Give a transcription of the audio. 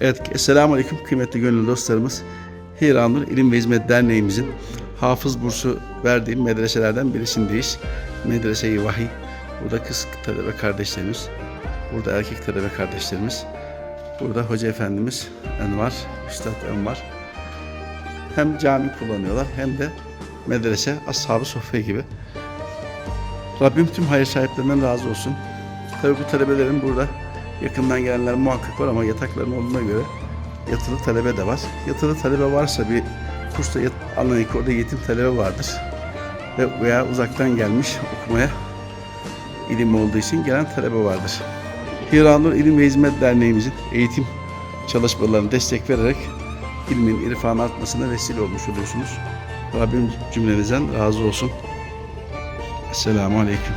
Evet, Esselamu Aleyküm kıymetli gönüllü dostlarımız. Hiranur İlim ve Hizmet Derneğimizin hafız bursu verdiğim medreselerden birisindeyiz. Medrese-i Vahiy. Burada kız talebe kardeşlerimiz, burada erkek talebe kardeşlerimiz, burada hoca efendimiz Envar, Üstad Envar. Hem cami kullanıyorlar hem de medrese, ashab-ı sofya gibi. Rabbim tüm hayır sahiplerinden razı olsun. Tabii bu talebelerin burada yakından gelenler muhakkak var ama yatakların olduğuna göre yatılı talebe de var. Yatılı talebe varsa bir kursta yat, ki orada yetim talebe vardır. Ve veya uzaktan gelmiş okumaya ilim olduğu için gelen talebe vardır. Hiranur İlim ve Hizmet Derneğimizin eğitim çalışmalarına destek vererek ilmin, irfanın artmasına vesile olmuş oluyorsunuz. Rabbim cümlenizden razı olsun. Esselamu Aleyküm.